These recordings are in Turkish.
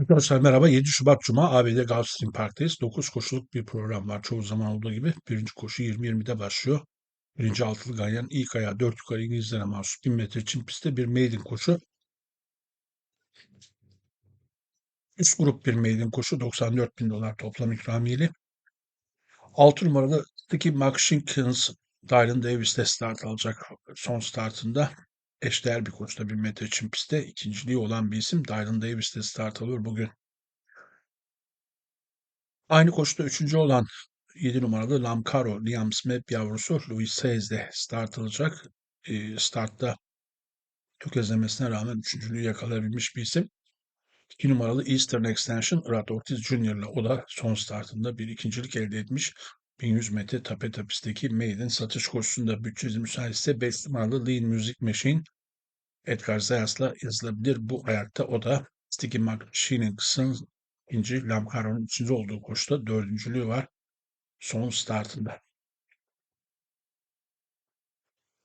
Arkadaşlar merhaba. 7 Şubat Cuma ABD Gulfstream Park'tayız. 9 koşuluk bir program var. Çoğu zaman olduğu gibi. Birinci koşu 20.20'de başlıyor. Birinci altılı ganyan ilk ayağı 4 yukarı İngilizlere mahsus 1000 metre çim pistte bir maiden koşu. Üst grup bir maiden koşu 94 bin dolar toplam ikramiyeli. 6 numaralı Sticky McShinkins Dylan Davis'te start alacak son startında. Eşdeğer bir koşuda 1000 metre çim pistte ikinciliği olan bir isim Dylan Davis'te start alıyor bugün. Aynı koşuda üçüncü olan 7 numaralı Lamcaro Liam Smith yavrusu Louis Saez'de start alacak. E, startta tökezlemesine rağmen üçüncülüğü yakalayabilmiş bir isim. 2 numaralı Eastern Extension Rad Ortiz Jr. ile o da son startında bir ikincilik elde etmiş. 1100 metre tape tapisteki maiden satış koşusunda bütçesi müsaitse 5 numaralı Lean Music Machine Edgar Zayas'la yazılabilir. Bu ayakta o da Sticky McShinnix'ın ikinci, Lamcaro'nun üçüncü olduğu koşuda dördüncülüğü var son startında.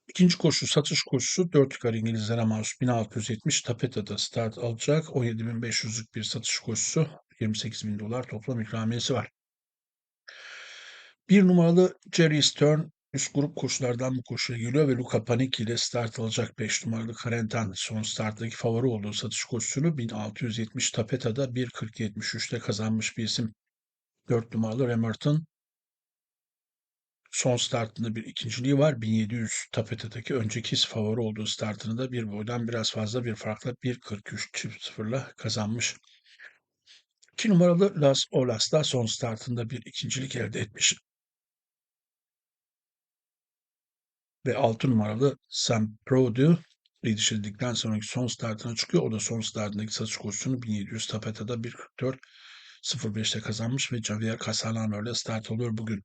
İkinci koşu satış koşusu 4 yukarı İngilizlere mahsus 1670 Tapeta'da start alacak. 17.500'lük bir satış koşusu 28.000 dolar toplam ikramiyesi var. Bir numaralı Jerry Stern üst grup koşulardan bu koşuya geliyor ve Luca Panicki ile start alacak 5 numaralı Karentan son starttaki favori olduğu satış koşusunu 1670 Tapeta'da 1.40.73'te kazanmış bir isim. 4 numaralı Remerton son startında bir ikinciliği var. 1700 tapetedeki önceki favori olduğu startını da bir boydan biraz fazla bir farkla 1.43 çift sıfırla kazanmış. 2 numaralı Las Olas da son startında bir ikincilik elde etmiş. Ve 6 numaralı Sam Produ yetiştirdikten sonraki son startına çıkıyor. O da son startındaki satış koşusunu 1700 tapetada 1.44 05'te kazanmış ve Javier Casalano ile start oluyor bugün.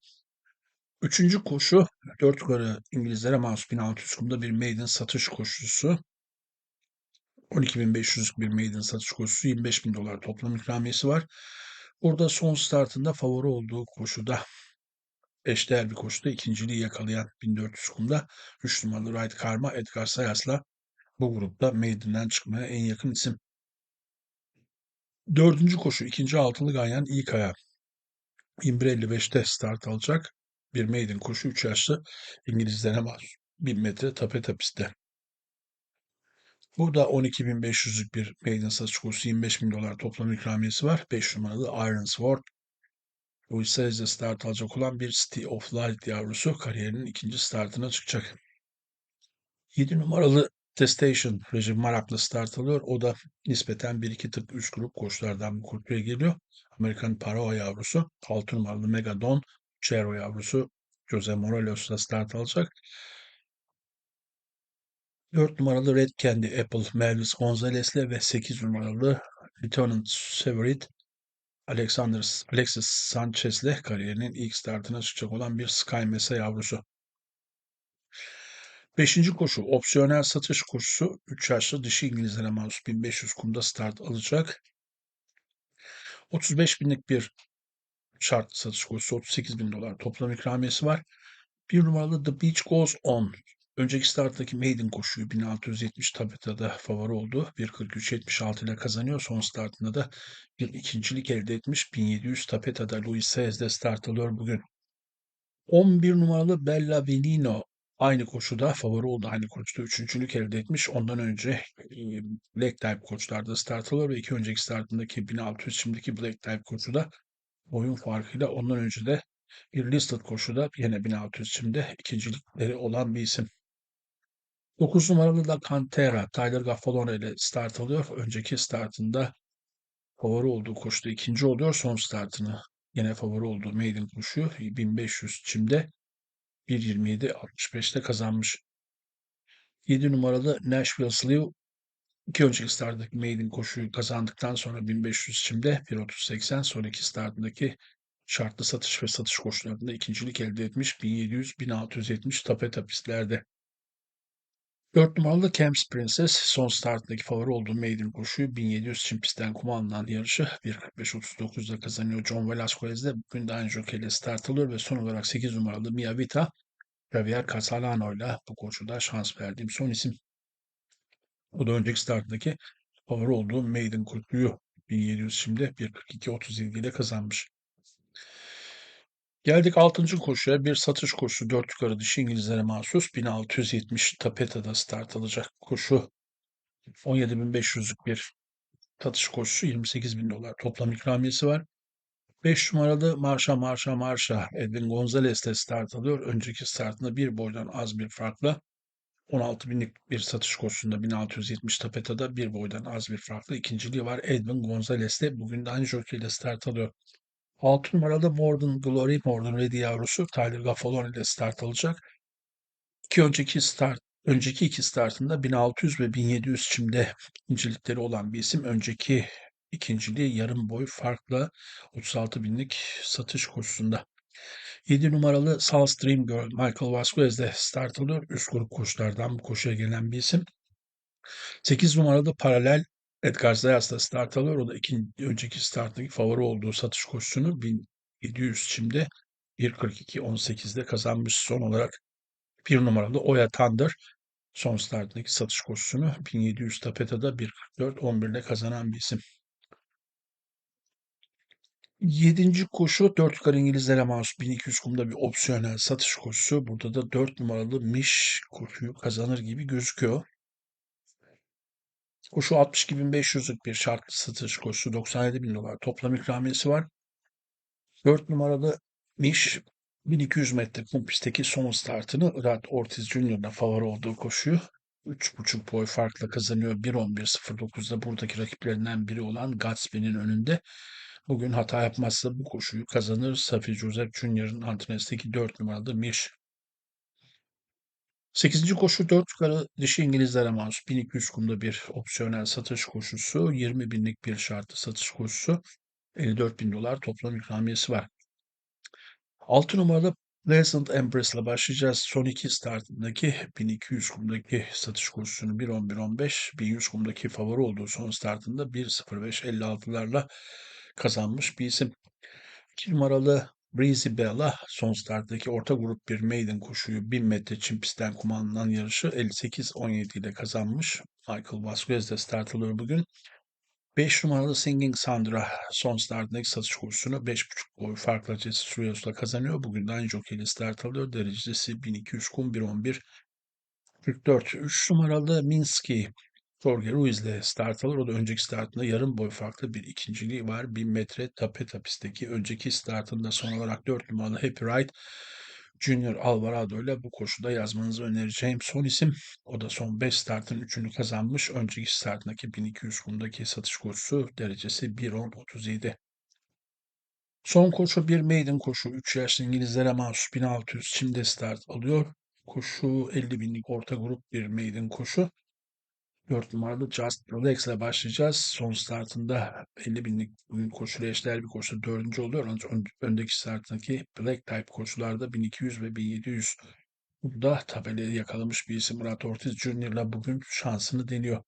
Üçüncü koşu 4 yukarı İngilizlere mahsus 1600 kumda bir maiden satış koşusu. 12.500 bir maiden satış koşusu 25.000 dolar toplam ikramiyesi var. Burada son startında favori olduğu koşuda eşdeğer bir koşuda ikinciliği yakalayan 1400 kumda 3 numaralı Ride Karma Edgar Sayas'la bu grupta maiden'den çıkmaya en yakın isim. Dördüncü koşu ikinci altılı ganyan ilk ayağı 21.55'te start alacak bir maiden koşu 3 yaşlı İngilizlere mahsus 1000 metre tape tapistte. Burada 12.500'lük bir maiden satış koşusu 25.000 dolar toplam ikramiyesi var. 5 numaralı Iron Sword. Louis Saez'de start alacak olan bir City of Light yavrusu kariyerinin ikinci startına çıkacak. 7 numaralı The Station Recep Marak'la start alıyor. O da nispeten 1-2 tık üst grup koşulardan bu kurtuya geliyor. Amerikan Paroa yavrusu. 6 numaralı Megadon Chero yavrusu Jose Morales'la start alacak. 4 numaralı Red Candy Apple Melvis Gonzalez'le ve 8 numaralı Lieutenant Severit Alexander Alexis Sanchez'le kariyerinin ilk startına çıkacak olan bir Sky Mesa yavrusu. Beşinci koşu opsiyonel satış koşusu 3 yaşlı dişi İngilizlere mahsus 1500 kumda start alacak. 35 binlik bir şart satış koşusu 38 bin dolar toplam ikramiyesi var. Bir numaralı The Beach Goes On. Önceki starttaki maiden koşuyu 1670 tabetada favori oldu. 1.43.76 ile kazanıyor. Son startında da bir ikincilik elde etmiş. 1700 tapetada Luis Saez'de start alıyor bugün. 11 numaralı Bella Venino aynı koşuda favori oldu. Aynı koşuda üçüncülük elde etmiş. Ondan önce Black Type koçlarda start alıyor ve iki önceki startındaki 1600 şimdiki Black Type koşuda oyun farkıyla ondan önce de bir listed koşuda yine 1600 şimdi ikincilikleri olan bir isim. 9 numaralı da Cantera, Tyler Gaffalone ile start alıyor. Önceki startında favori olduğu koşuda ikinci oluyor. Son startını yine favori olduğu maiden koşu 1500 çimde 1.27.65'te kazanmış. 7 numaralı Nashville Sleeve iki önceki starttaki maiden koşuyu kazandıktan sonra 1500 çimde 1.30.80 sonraki startındaki şartlı satış ve satış koşularında ikincilik elde etmiş 1700-1670 tapeta pistlerde. 4 numaralı Camps Princess son startındaki favori olduğu maiden koşuyu 1700 çim pistten kuma alınan yarışı 1.45.39'da kazanıyor. John Velasquez de bugün de aynı jokeyle start alıyor ve son olarak 8 numaralı Mia Vita Javier Casalano ile bu koşuda şans verdiğim son isim. O da önceki starttaki favori olduğu maiden koşuyu 1700 şimdi 1.42.37 ile kazanmış. Geldik 6. koşuya. Bir satış koşusu 4 yukarı dişi İngilizlere mahsus 1670 tapeta'da start alacak koşu. 17.500'lük bir satış koşusu 28.000 dolar toplam ikramiyesi var. 5 numaralı Marşa Marşa Marşa Edwin Gonzalez de start alıyor. Önceki startında bir boydan az bir farkla 16 binlik bir satış koşusunda 1670 tapetada bir boydan az bir farklı ikinciliği var. Edwin Gonzalez de bugün de aynı jockey ile start alıyor. 6 numaralı Morden Glory, Morden Ready yavrusu Tyler Gaffalon ile start alacak. İki önceki start önceki iki startında 1600 ve 1700 çimde ikincilikleri olan bir isim. Önceki ikinciliği yarım boy farkla 36 binlik satış koşusunda. 7 numaralı South Stream Girl Michael Vasquez de start alıyor. Üst grup koşulardan bu koşuya gelen bir isim. 8 numaralı Paralel Edgar Zayas da start alıyor. O da ikinci, önceki starttaki favori olduğu satış koşusunu 1700 şimdi 1.42.18'de kazanmış. Son olarak bir numaralı Oya Thunder son starttaki satış koşusunu 1700 tapetada 1.44.11'de kazanan bir isim. Yedinci koşu 4 yukarı İngilizlere mahsus 1200 kumda bir opsiyonel satış koşusu. Burada da 4 numaralı Miş koşuyu kazanır gibi gözüküyor. Koşu 62.500'lük bir şartlı satış koşusu 97 bin dolar toplam ikramiyesi var. 4 numaralı Miş 1200 metre kum pistteki son startını Rad Ortiz Jr.'la favori olduğu koşuyu 3.5 boy farkla kazanıyor. 1.11.09'da buradaki rakiplerinden biri olan Gatsby'nin önünde. Bugün hata yapmazsa bu koşuyu kazanır. Safi Joseph Jr.'ın antrenesteki 4 numaralı Mish. 8. koşu 4 yukarı dişi İngilizlere mahsus 1200 kumda bir opsiyonel satış koşusu. 20 binlik bir şartlı satış koşusu. 54 bin dolar toplam ikramiyesi var. 6 numaralı Pleasant Empress ile başlayacağız. Son iki startındaki 1200 kumdaki satış koşusunu 1.11.15, 1100 kumdaki favori olduğu son startında 1.05.56'larla kazanmış bir isim. 2 numaralı Breezy Bella son starttaki orta grup bir maiden koşuyu 1000 metre çim pistten kumandanan yarışı 58-17 ile kazanmış. Michael Vasquez de start alıyor bugün. 5 numaralı Singing Sandra son startındaki satış koşusunu 5.5 boy farkla Jesse Rios'la kazanıyor. Bugün de aynı jockey ile start alıyor. Derecesi 1200 kum 1.11 44. 3 numaralı Minsky Jorge Ruiz ile start alır. O da önceki startında yarım boy farklı bir ikinciliği var. 1000 metre tape tapistteki önceki startında son olarak 4 numaralı Happy Ride Junior Alvarado ile bu koşuda yazmanızı önereceğim son isim. O da son 5 startın 3'ünü kazanmış. Önceki startındaki 1200 kumdaki satış koşusu derecesi 1.10.37. Son koşu bir maiden koşu. 3 yaşlı İngilizlere mahsus 1600 Çim'de start alıyor. Koşu 50 binlik orta grup bir maiden koşu. 4 numaralı Just Relax ile başlayacağız. Son startında 50 binlik koşuyla eşdeğer bir koşu dördüncü oluyor. Ancak öndeki startındaki Black Type koşularda 1200 ve 1700 burada tabelayı yakalamış bir isim Murat Ortiz Jr. ile bugün şansını deniyor.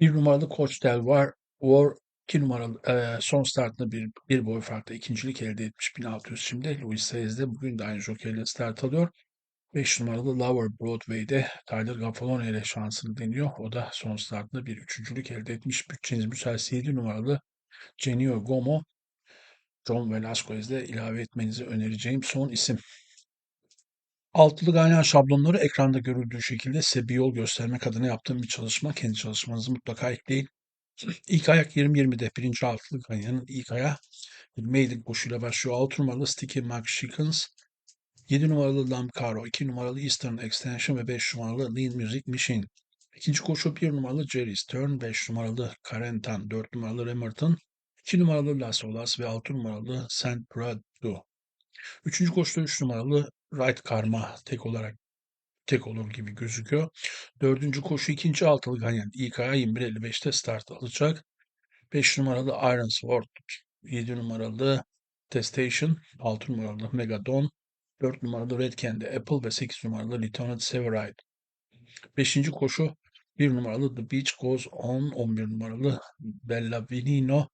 Bir numaralı Coach Del var. War 2 numaralı e, son startında bir, bir boy farklı ikincilik elde etmiş 1600 şimdi. Luis Saez de bugün de aynı jokeyle start alıyor. 5 numaralı Lower Broadway'de Tyler Gaffalone ile şansını deniyor. O da son startında bir üçüncülük elde etmiş. Bütçeniz müsaitse 7 numaralı Genio Gomo John Velasquez ile ilave etmenizi önereceğim son isim. Altılı ganyan şablonları ekranda görüldüğü şekilde size bir yol göstermek adına yaptığım bir çalışma. Kendi çalışmanızı mutlaka ekleyin. İlk ayak 20-20'de birinci altılı ganyanın ilk ayağı maiden koşuyla başlıyor. 6 numaralı Sticky McShickens 7 numaralı Lamcaro, 2 numaralı Eastern Extension ve 5 numaralı Lean Music Machine. İkinci koşu 1 numaralı Jerry Stern, 5 numaralı Carentan, 4 numaralı Remerton, 2 numaralı Las Olas ve 6 numaralı Saint Prado. Üçüncü koşuda 3 numaralı Right Karma tek olarak tek olur gibi gözüküyor. Dördüncü koşu ikinci altılı ganyan ilk aya 21.55'te start alacak. 5 numaralı Iron Sword, 7 numaralı Testation, 6 numaralı Megadon, 4 numaralı Red Candy Apple ve 8 numaralı Lieutenant Severide. 5. koşu 1 numaralı The Beach Goes On, 11 numaralı Bella Vinino,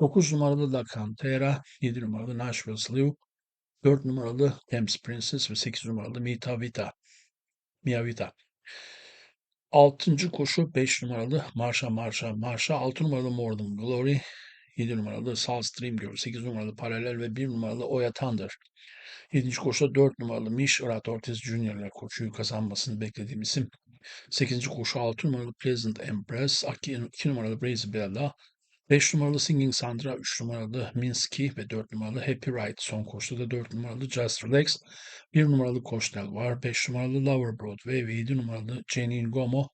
9 numaralı La Cantera, 7 numaralı Nashville Slew, 4 numaralı Thames Princess ve 8 numaralı Mita Vita. Mia Vita. 6. koşu 5 numaralı Marsha Marsha Marsha, 6 numaralı Morden Glory, 7 numaralı Southstream Girl, 8 numaralı Paralel ve 1 numaralı Oya Thunder. 7. koşuda 4 numaralı Mish Rat Ortiz Jr. koşuyu kazanmasını beklediğim isim. 8. koşu 6 numaralı Pleasant Empress, 2 numaralı Brazy Bella, 5 numaralı Singing Sandra, 3 numaralı Minsky ve 4 numaralı Happy Ride. Son koşuda da 4 numaralı Just Relax, 1 numaralı Coastal var, 5 numaralı Lover Broadway ve 7 numaralı Jenny Gomo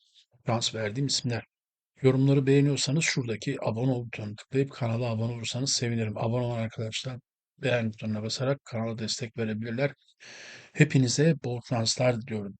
şans verdiğim isimler. Yorumları beğeniyorsanız şuradaki abone ol butonuna tıklayıp kanala abone olursanız sevinirim. Abone olan arkadaşlar beğen butonuna basarak kanala destek verebilirler. Hepinize bol şanslar diliyorum.